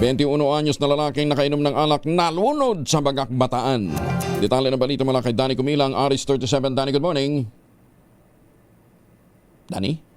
21 anyos na lalaking nakainom ng alak nalunod sa Bagak Bataan. Detalye ng balita mula kay Danny Kumilang, Aris 37. Danny, good morning. Danny?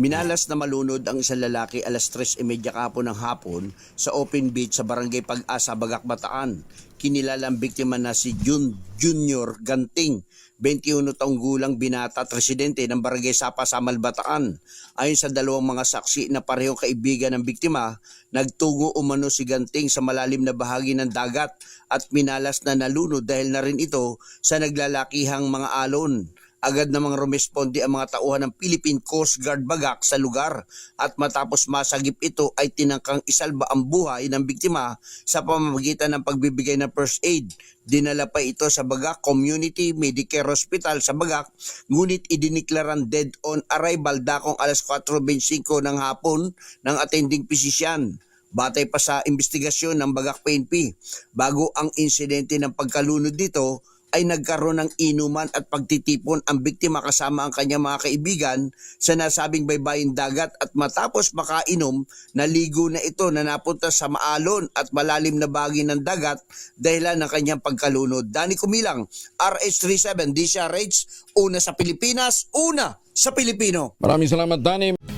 Minalas na malunod ang isang lalaki alas 3.30 kahapon ng hapon sa open beach sa barangay Pag-asa, Bagak, Bataan. Kinilalang biktima na si Jun Junior Ganting, 21 taong gulang binata at residente ng barangay Sapa, Samal, Bataan. Ayon sa dalawang mga saksi na parehong kaibigan ng biktima, nagtungo umano si Ganting sa malalim na bahagi ng dagat at minalas na nalunod dahil na rin ito sa naglalakihang mga alon. Agad namang rumesponde ang mga tauhan ng Philippine Coast Guard Bagak sa lugar at matapos masagip ito ay tinangkang isalba ang buhay ng biktima sa pamamagitan ng pagbibigay ng first aid. Dinala pa ito sa Bagak Community Medicare Hospital sa Bagak ngunit idiniklaran dead on arrival dakong alas 4.25 ng hapon ng attending physician. Batay pa sa investigasyon ng Bagak PNP, bago ang insidente ng pagkalunod dito, ay nagkaroon ng inuman at pagtitipon ang biktima kasama ang kanyang mga kaibigan sa nasabing baybayin dagat at matapos makainom, naligo na ito na napunta sa maalon at malalim na bahagi ng dagat dahilan ng kanyang pagkalunod. Dani Kumilang, RH37, DCRH, una sa Pilipinas, una sa Pilipino. Maraming salamat, Danny.